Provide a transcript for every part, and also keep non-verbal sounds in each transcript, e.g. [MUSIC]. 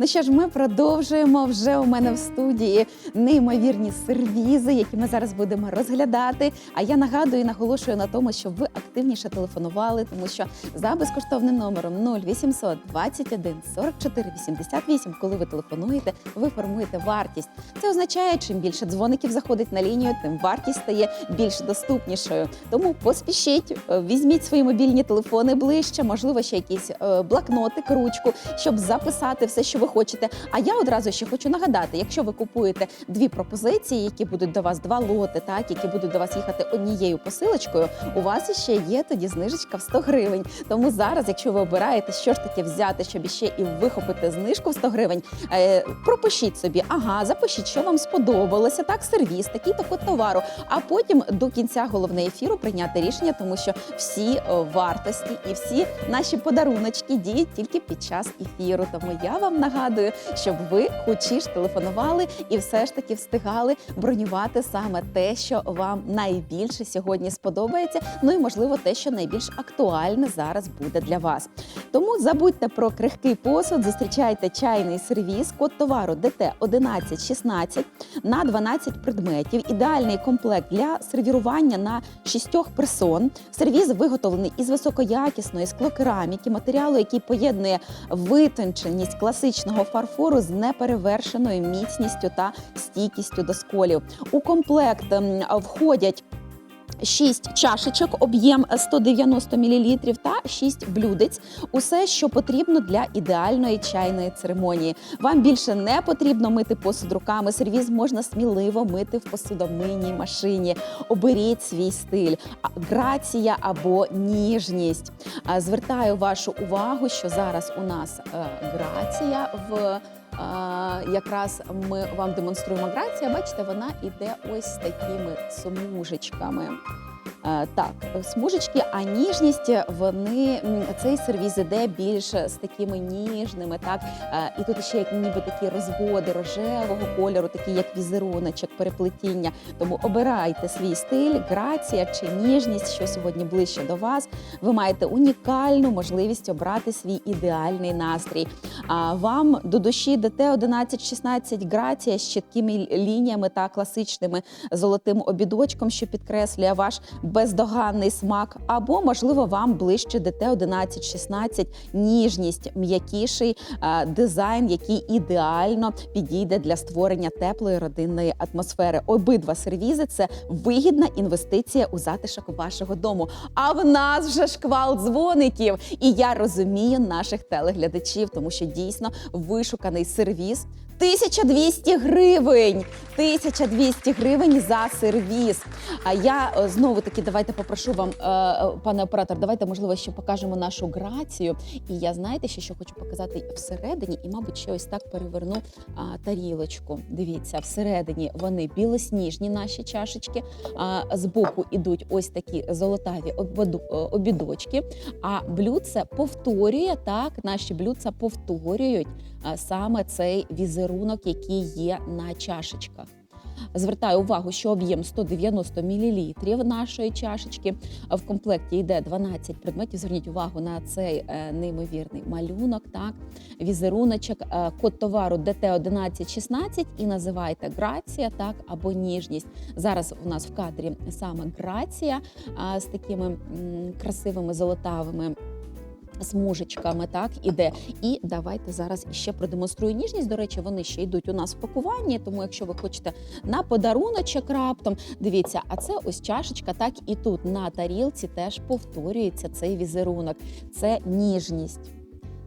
Ну що ж, ми продовжуємо вже у мене в студії неймовірні сервізи, які ми зараз будемо розглядати. А я нагадую і наголошую на тому, щоб ви активніше телефонували, тому що за безкоштовним номером 0800 21 44 88, коли ви телефонуєте, ви формуєте вартість. Це означає, чим більше дзвоників заходить на лінію, тим вартість стає більш доступнішою. Тому поспішіть, е, візьміть свої мобільні телефони ближче, можливо, ще якийсь е, блокнотик, ручку, щоб записати все, що ви хочете. А я одразу ще хочу нагадати: якщо ви купуєте дві пропозиції, які будуть до вас два лоти, так які будуть до вас їхати однією посилочкою, у вас ще є тоді знижечка в 100 гривень. Тому зараз, якщо ви обираєте, що ж таке взяти, щоб іще і вихопити знижку в 100 гривень, е, пропишіть собі, ага, запишіть, що вам сподобалося, так, сервіс, такий то код товару. А потім до кінця головне ефіру прийняти рішення, тому що всі е, вартості і всі наші подаруночки діють тільки під час ефіру. Тому я вам нагадую, щоб ви хочі ж телефонували і все ж таки встигали бронювати саме те, що вам найбільше сьогодні сподобається. Ну і можливо те, що найбільш актуальне зараз буде для вас. Тому забудьте про крихкий посуд, зустрічайте чайний сервіс, код товару ДТ 1116 на 12 предметів. Ідеальний комплект для сервірування на шістьох персон. Сервіз виготовлений із високоякісної склокераміки, матеріалу, який поєднує витонченість класичного фарфору з неперевершеною міцністю та стійкістю до сколів. У комплект ем, входять 6 чашечок, об'єм 190 мл та 6 блюдець. Усе, що потрібно для ідеальної чайної церемонії. Вам більше не потрібно мити посуд руками. Сервіз можна сміливо мити в посудомийній машині. Оберіть свій стиль, грація або ніжність. Звертаю вашу увагу, що зараз у нас е, грація в. Якраз ми вам демонструємо грація. Бачите, вона іде ось такими смужечками. Е, Так, смужечки, а ніжність вони цей сервіз іде більш з такими ніжними, так Е, і тут ще як ніби такі розводи рожевого кольору, такі як візеруночок, переплетіння. Тому обирайте свій стиль, грація чи ніжність, що сьогодні ближче до вас. Ви маєте унікальну можливість обрати свій ідеальний настрій. А вам до душі ДТ 1116 грація з чіткими лініями та класичними золотим обідочком, що підкреслює ваш бездоганний смак. Або, можливо, вам ближче ДТ 1116 ніжність, м'якіший е, дизайн, який ідеально підійде для створення теплої родинної атмосфери. Обидва сервізи це вигідна інвестиція у затишок вашого дому. А в нас вже шквал дзвоників. І я розумію наших телеглядачів, тому що дійсно вишуканий сервіс. 1200 гривень. 1200 гривень за сервіс. А я е, знову таки давайте попрошу вам, е, е, пане оператор, давайте можливо ще покажемо нашу грацію. І я знаєте, ще що хочу показати всередині, і, мабуть, ще ось так переверну а, тарілочку. Дивіться, всередині вони білосніжні наші чашечки. А збоку ідуть ось такі золотаві обідочки. А блюдце повторює так, наші блюдця повторюють а, саме цей візерунок, який є на чашечках. Звертаю увагу, що об'єм 190 мл нашої чашечки. В комплекті йде 12 предметів. Зверніть увагу на цей е, неймовірний малюнок. Так, візеруночок, е, код товару ДТ 1116 і називайте грація, так або ніжність. Зараз у нас в кадрі саме грація з такими красивими золотавими. Смужечками так іде. І давайте зараз ще продемонструю ніжність. До речі, вони ще йдуть у нас в пакуванні. Тому, якщо ви хочете на подаруночок раптом, дивіться, а це ось чашечка, так і тут на тарілці теж повторюється цей візерунок. Це ніжність.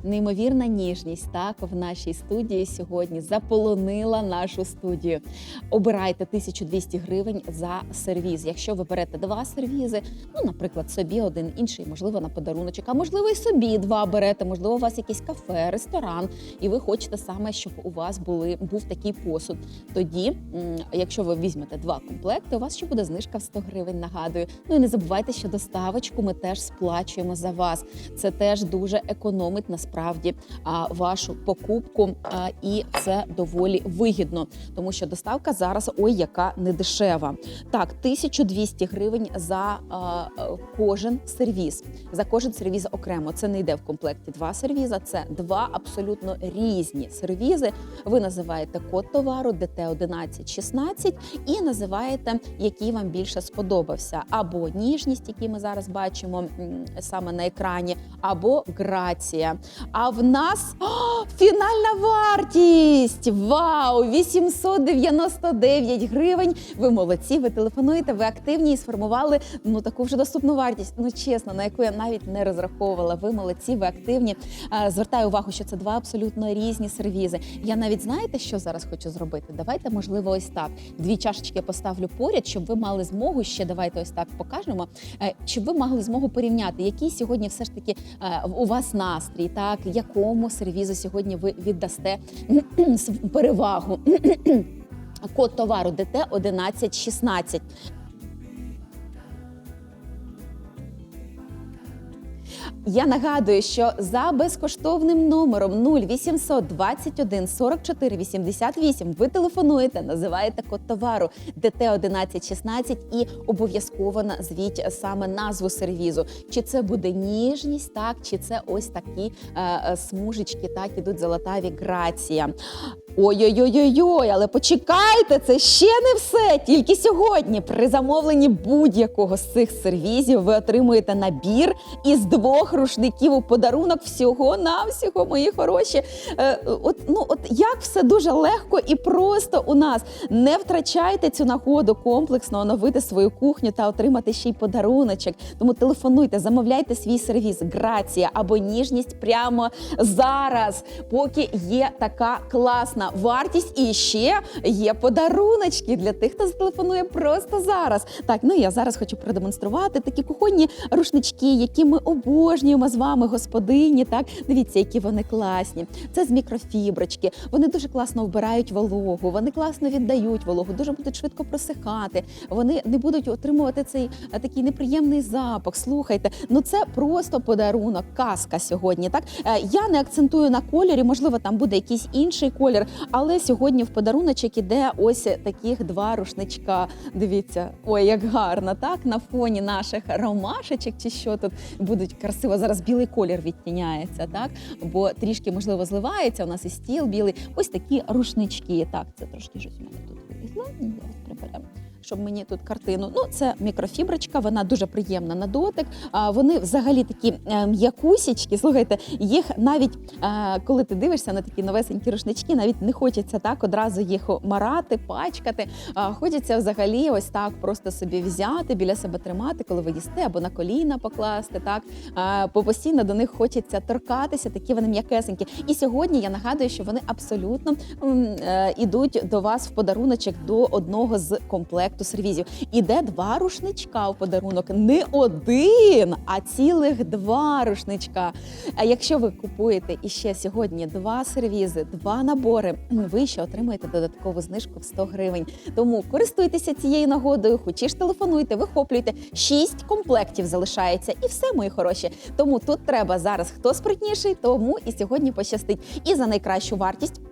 Неймовірна ніжність так в нашій студії сьогодні заполонила нашу студію. Обирайте 1200 гривень за сервіз. Якщо ви берете два сервізи, ну, наприклад, собі один, інший, можливо, на подаруночок, а можливо, і собі два берете, можливо, у вас якийсь кафе, ресторан, і ви хочете саме, щоб у вас були був такий посуд. Тоді, якщо ви візьмете два комплекти, у вас ще буде знижка в 100 гривень. Нагадую. Ну і не забувайте, що доставочку ми теж сплачуємо за вас. Це теж дуже економить насправді вашу покупку, і це доволі вигідно, тому що доставка зараз ой, яка недешева. Так, 1200 гривень за е, кожен сервіз. За кожен сервіз окремо. Це не йде в комплекті два сервіза. Це два абсолютно різні сервізи. Ви називаєте код товару ДТ 1116 і називаєте, який вам більше сподобався, або ніжність, який ми зараз бачимо саме на екрані, або грація. А в нас о, фінальна вартість! Вау! 899 гривень. Ви молодці, ви телефонуєте, ви активні і сформували ну таку вже доступну вартість. Ну чесно, на яку я навіть не розраховувала. Ви молодці, ви активні. Звертаю увагу, що це два абсолютно різні сервізи. Я навіть знаєте, що зараз хочу зробити? Давайте, можливо, ось так. Дві чашечки я поставлю поряд, щоб ви мали змогу ще. Давайте ось так покажемо, е, щоб ви мали змогу порівняти, який сьогодні все ж таки е, у вас настрій, так якому сервізу сьогодні ви віддасте [CLEARS THROAT] перевагу. [CLEARS THROAT] Код товару ДТ 1116. Я нагадую, що за безкоштовним номером 0800 21 44 88 ви телефонуєте, називаєте код товару ДТ 1116 і обов'язково назвіть саме назву сервізу. Чи це буде ніжність, так чи це ось такі е, е, смужечки, так ідуть золотаві грація. Ой-ой-ой-ой, але почекайте, це ще не все. Тільки сьогодні при замовленні будь-якого з цих сервізів ви отримуєте набір із двох рушників у подарунок всього навсього, мої хороші. Е, от, ну, от як все дуже легко і просто у нас. Не втрачайте цю нагоду комплексно оновити свою кухню та отримати ще й подаруночок. Тому телефонуйте, замовляйте свій сервіз, грація або ніжність прямо зараз, поки є така класна вартість. І ще є подаруночки для тих, хто зателефонує просто зараз. Так, ну я зараз хочу продемонструвати такі кухонні рушнички, які ми обожнюємо з вами, господині. Так, дивіться, які вони класні. Це з мікрофіброчки. Вони дуже класно вбирають вологу, вони класно віддають вологу, дуже будуть швидко просихати. Вони не будуть отримувати цей е, такий неприємний запах. Слухайте, ну це просто подарунок, казка сьогодні. Так Е, я не акцентую на кольорі, можливо, там буде якийсь інший колір, але сьогодні в подаруночок іде ось таких два рушничка. Дивіться, ой, як гарно, так на фоні наших ромашечок, чи що тут будуть красиво. Зараз білий колір відтіняється, так бо трішки можливо зливається. У нас і стіл білий. Ось такі рушнички. Так, це трошки щось у мене тут вилізло. Ну, приберемо. Щоб мені тут картину. Ну, це мікрофіброчка, вона дуже приємна на дотик. А вони взагалі такі е, м'якусічки. Слухайте, їх навіть е, коли ти дивишся на такі новесенькі рушнички, навіть не хочеться так одразу їх марати, пачкати. Хочеться взагалі ось так просто собі взяти, біля себе тримати, коли ви їсте, або на коліна покласти. Так постійно до них хочеться торкатися, такі вони м'якесенькі. І сьогодні я нагадую, що вони абсолютно е, ідуть до вас в подаруночок до одного з комплекту сервізів. Іде два рушничка в подарунок, не один, а цілих два рушничка. А якщо ви купуєте іще сьогодні два сервізи, два набори, ви ще отримаєте додаткову знижку в 100 гривень. Тому користуйтеся цією нагодою, хочеш телефонуйте, вихоплюйте. Шість комплектів залишається, і все, мої хороші. Тому тут треба зараз хто спритніший, тому і сьогодні пощастить. І за найкращу вартість.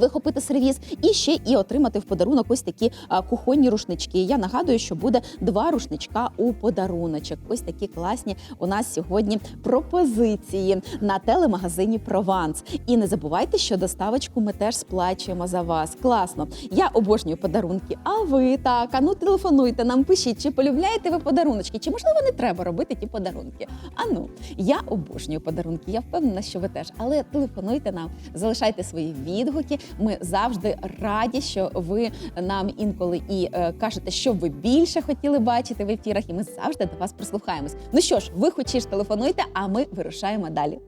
Вихопити сервіз і ще і отримати в подарунок ось такі кухонні рушнички. Я нагадую, що буде два рушничка у подаруночок. Ось такі класні у нас сьогодні пропозиції на телемагазині Прованс. І не забувайте, що доставочку ми теж сплачуємо за вас. Класно. Я обожнюю подарунки. А ви так, а ну телефонуйте нам, пишіть, чи полюбляєте ви подаруночки, чи можливо не треба робити ті подарунки. А ну, я обожнюю подарунки. Я впевнена, що ви теж. Але телефонуйте нам, залишайте свої відгуки. Ми завжди раді, що ви нам інколи і е, кажете, що ви більше хотіли бачити в ефірах, і ми завжди до вас прислухаємось. Ну що ж, ви хочеш телефонуйте, а ми вирушаємо далі.